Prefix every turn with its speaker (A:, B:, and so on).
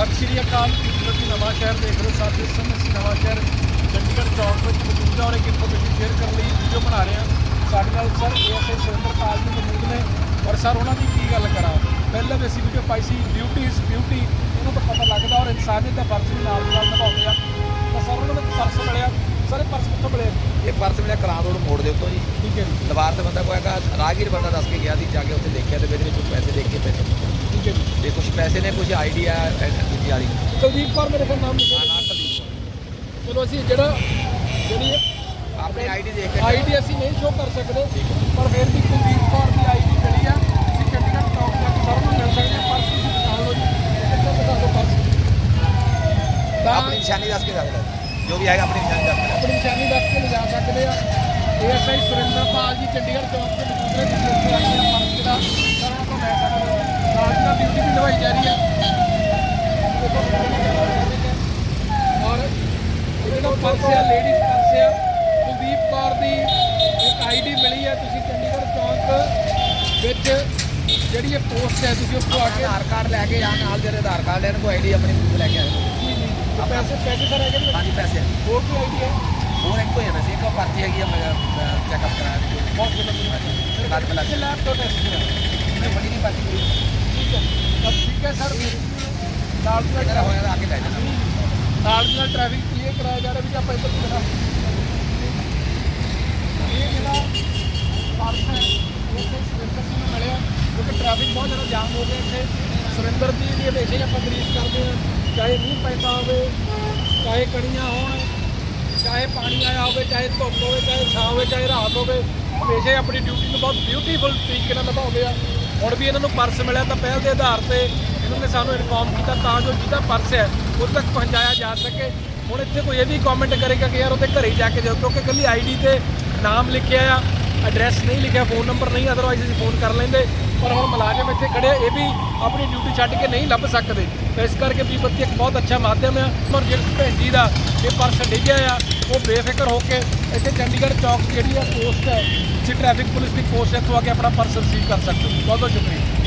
A: ਸਤਿ ਸ਼੍ਰੀ ਅਕਾਲ ਤੁਸੀਂ ਨਵਾਂ ਸ਼ਹਿਰ ਦੇਖ ਰਹੇ ਹੋ ਸਾਥ ਇਸ ਸਮੇਂ ਅਸੀਂ ਨਵਾਂ ਸ਼ਹਿਰ ਚੰਡੀਗੜ੍ਹ ਚੌਕ ਵਿੱਚ ਮੌਜੂਦ ਹਾਂ ਔਰ ਇੱਕ ਇਨਫੋਰਮੇਸ਼ਨ ਸ਼ੇਅਰ ਕਰਨ ਲਈ ਵੀਡੀਓ ਬਣਾ ਰਹੇ ਹਾਂ। ਸਾਡੇ ਨਾਲ ਸਰ ਏਐਸਆਈ ਸੁਰਿੰਦਰ ਪਾਲ ਜੀ ਮੌਜੂਦ ਨੇ ਔਰ ਸਰ ਉਹਨਾਂ ਦੀ ਕੀ ਗੱਲ ਕਰਾਂ? ਪਹਿਲਾਂ ਵੀ ਅਸੀਂ ਵੀਡੀਓ ਪਾਈ ਸੀ ਬਿਊਟੀ ਇਜ਼ ਬਿਊਟੀ ਉਹਨਾਂ ਤੋਂ ਪਤਾ ਲੱਗਦਾ ਔਰ ਇਨਸਾਨੀਅਤ ਦਾ ਫਰਜ਼ ਵੀ ਨਾਲ ਨਾਲ ਨਿਭਾਉਂਦੇ ਆ। ਤਾਂ ਸਰ ਉਹਨਾਂ ਨੂੰ ਪਰਸ ਮਿਲਿਆ। ਸਰ ਇਹ ਪਰਸ ਕਿੱਥੋਂ ਮਿਲਿਆ?
B: ਇਹ ਪਰਸ ਮਿਲਿਆ ਕਲਾਂ ਰੋਡ ਮੋੜ ਦੇ ਉੱਤੋਂ ਜੀ।
A: ਠੀਕ ਹੈ ਜੀ।
B: ਲਵਾਰ ਤੇ ਬੰਦਾ ਕੋਈ ਹੈਗਾ ਰਾਹਗੀਰ ਬੰਦਾ ਦੱਸ ਕੇ ਗਿਆ ਸੀ ਜਾ ਕੇ ਉੱਥੇ ਦੇਖਿਆ ਤੇ ਇਹਦੇ ਵਿੱਚ ਪੈਸੇ ਦੇਖ ਕੇ ਪੈਸੇ। ਤੇ ਕੁਝ ਪੈਸੇ ਨੇ ਕੁਝ ਆਈਡੀਆ ਦੂਜੀ ਵਾਲੀ
A: ਕੁਲਦੀਪ ਕੌਰ ਮੇਰੇ ਕੋਲ ਨਾਮ
B: ਹਾਂ
A: ਲਿਖਿਆ
B: ਨਾ ਕਲੀ
A: ਚਲੋ ਅਸੀਂ ਜਿਹੜਾ ਜਿਹੜੀ
B: ਆਪਣੀ ਆਈਡੀ ਦੇਖ ਕੇ
A: ਆਈਡੀ ਅਸੀਂ ਨਹੀਂ ਸ਼ੋ ਕਰ ਸਕਦੇ ਪਰ ਫਿਰ ਵੀ ਕੁਲਦੀਪ ਕੌਰ ਦੀ ਆਈਡੀ ਜਿਹੜੀ ਆ ਤੁਸੀਂ ਚੰਡੀਗੜ੍ਹ ਟੌਪ ਤੱਕ ਸਰ ਨੂੰ ਮਿਲ ਸਕਦੇ ਆ ਪਰਸ ਤੁਸੀਂ ਪਛਾਣ ਲਓ ਜੀ ਕਿੱਥੋਂ ਦਿਖਾ ਦਿਓ ਪਰਸ ਤਾਂ
B: ਆਪਣੀ ਨਿਸ਼ਾਨੀ ਦੱਸ ਕੇ ਰੱਖ ਲਓ ਜੋ ਵੀ ਹੈਗਾ ਆਪਣੀ ਨਿਸ਼ਾਨੀ ਦੱਸ ਕੇ
A: ਆਪਣੀ ਨਿਸ਼ਾਨੀ ਦੱਸ ਕੇ ਲਿਜਾ ਸਕਦੇ ਆ ਏਐਸਆਈ ਸੁਰਿੰਦਰ ਪਾਲ ਜੀ ਚੰਡੀਗੜ੍ਹ ਚੌਕ ਤੇ ਮੌਜੂਦ ਨੇ ਜਿੱਥੇ ਉੱਥੇ ਆਏ ਆ ਪਰਸ ਜਿਹੜਾ ਸਾਰਾ ਤੋਂ ਲੈ ਸਕਦੇ ਹੋ ਨਾਲ ਦੀ ਨਾਲ ਡਿਊਟੀ ਵੀ ਨਿਭਾਈ ਜਾ ਰਹੀ ਹੈ ਔਰ ਇਹ ਜਿਹੜਾ ਪਰਸ ਆ ਲੇਡੀਜ਼ ਪਰਸ ਆ ਕੁਲਦੀਪ ਕੌਰ ਦੀ ਇੱਕ ਆਈਡੀ ਮਿਲੀ ਹੈ ਤੁਸੀਂ ਚੰਡੀਗੜ੍ਹ ਚੌਕ ਵਿੱਚ ਜਿਹੜੀ ਇਹ ਪੋਸਟ ਹੈ ਤੁਸੀਂ ਉੱਥੋਂ ਆ ਕੇ
B: ਆਧਾਰ ਕਾਰਡ ਲੈ ਕੇ ਆ ਨਾਲ ਜਿਹੜੇ ਆਧਾਰ ਕਾਰਡ ਲੈਣ ਕੋਈ ਆਈਡੀ ਆਪਣੀ ਲੈ ਕੇ ਆਏ
A: ਤੇ ਪੈਸੇ ਪੈਸੇ ਸਰ ਹੈਗੇ?
B: ਹਾਂਜੀ ਪੈਸੇ।
A: ਹੋਰ ਕੋਈ ਆਈਡੀ ਹੈ?
B: ਹੋਰ ਇੱਕ ਕੋਈ ਹੈ ਵੈਸੇ ਇੱਕ ਪਰਚੀ ਹੈਗੀ ਆ ਮੈਂ ਚੈੱਕਅਪ ਕਰਾਇਆ ਸੀ
A: ਬਹੁਤ ਵਧੀਆ
B: ਲੱਗ ਮਿਲਾ
A: ਇਹ ਲੈਬ ਤੋਂ ਟੈਸਟ ਕਰਾ
B: ਨਹੀਂ ਬੜੀ ਨਹੀਂ ਕੋਈ
A: ਠੀਕ ਹੈ। ਠੀਕ ਹੈ ਸਰ। ਨਾਲ ਦੀ
B: ਜਿਹੜਾ ਹੋਇਆ ਆ ਕੇ ਲੈ ਜਾਣਾ।
A: ਨਾਲ ਦੀ ਨਾਲ ਟ੍ਰੈਫਿਕ ਕਲੀਅਰ ਕਰਾਇਆ ਜਾ ਰਿਹਾ ਵੀ ਆਪਾਂ ਇੱਧਰ ਨੂੰ ਇਹ ਜਿਹੜਾ ਪਰਸ ਹੈ ਉੱਥੇ ਤੇ ਸੁਰਿੰਦਰ ਸਿੰਘ ਨੂੰ ਮਿਲਿਆ। ਕਿਉਂਕਿ ਟ੍ਰੈਫਿਕ ਬਹੁਤ ਜ਼ਿਆਦਾ ਜਾਮ ਹੋ ਗਿਆ ਇੱਥੇ। ਸੁਰਿੰਦਰ ਜੀ ਦੀ ਹਮੇਸ਼ਾ ਹੀ ਆਪਾਂ ਤਾਰੀਫ ਕਰਦੇ ਹਾਂ, ਚਾਹੇ ਮੀਂਹ ਪੈਂਦਾ ਹੋਵੇ, ਚਾਹੇ ਕਣੀਆਂ ਹੋਣ, ਚਾਹੇ ਪਾਣੀ ਆਇਆ ਹੋਵੇ, ਚਾਹੇ ਧੁੱਪ ਹੋਵੇ, ਚਾਹੇ ਛਾਂ ਹੋਵੇ, ਚਾਹੇ ਰਾਤ ਹੋਵੇ, ਹਮੇਸ਼ਾ ਹੀ ਆਪਣੀ ਡਿਊਟੀ ਨੂੰ ਬਹੁਤ ਬਿਊਟੀਫੁਲ ਤਰੀਕੇ ਨਾਲ ਨਿਭਾਉਂਦੇ ਆ। ਹੁਣ ਵੀ ਇਹਨਾਂ ਨੂੰ ਪਰਸ ਮਿਲਿਆ ਤਾਂ ਪਹਿਲ ਦੇ ਆਧਾਰ ਤੇ ਇਹਨਾਂ ਨੇ ਸਾਨੂੰ ਇਨਫੋਰਮ ਕੀਤਾ ਤਾਂ ਜੋ ਜਿਹਦਾ ਪਰਸ ਹੈ ਉਹ ਤੱਕ ਪਹੁੰਚਾਇਆ ਜਾ ਸਕੇ। ਹੁਣ ਇੱਥੇ ਕੋਈ ਇਹ ਵੀ ਕਮੈਂਟ ਕਰੇਗਾ ਕਿ ਯਾਰ ਉਹਦੇ ਘਰੇ ਜਾ ਕੇ ਜਾਓ ਕਿਉਂਕਿ ਇਕੱਲੀ ਆਈਡੀ ਤੇ ਨਾਮ ਲਿਖਿਆ ਆ ਐਡਰੈਸ ਨਹੀਂ ਲਿਖਿਆ ਫੋਨ ਨੰਬਰ ਨਹੀਂ ਅਦਰਵਾਈਜ਼ ਅਸੀਂ ਫੋਨ ਕਰ ਲੈਂਦੇ। ਪਰ ਹੁਣ ਮੁਲਾਜ਼ਮ ਇੱਥੇ ਖੜੇ ਇਹ ਵੀ ਆਪਣੀ ਡਿਊਟੀ ਛੱਡ ਕੇ ਨਹੀਂ ਲੱਭ ਸਕਦੇ। ਤਾਂ ਇਸ ਕਰਕੇ ਵੀ ਇੱਕ ਬਹੁਤ ਅੱਛਾ ਮਾਧਿਅਮ ਆ। ਪਰ ਜਿਹੜੀ ਭੈਣ ਜੀ ਦਾ ਇਹ ਪਰਸ ਡਿੱਗਿਆ ਆ, ਉਹ ਬੇਫਿਕਰ ਹੋ ਕੇ ਇੱਥੇ ਚੰਡੀਗੜ੍ਹ ਚੌਕ ਜਿਹੜੀ ਆ ਪੋਸਟ ਹੈ ਜਿੱਥੇ ਟ੍ਰੈਫਿਕ ਪੁਲਿਸ ਦੀ ਪੋਸਟ ਹੈ, ਇੱਥੋਂ ਆ ਕੇ ਆਪਣਾ ਪਰਸ ਰਿਸੀਵ ਕਰ ਸਕਦੇ ਹੋ। ਬਹੁਤ ਬਹੁਤ ਸ਼ੁਕਰੀਆ।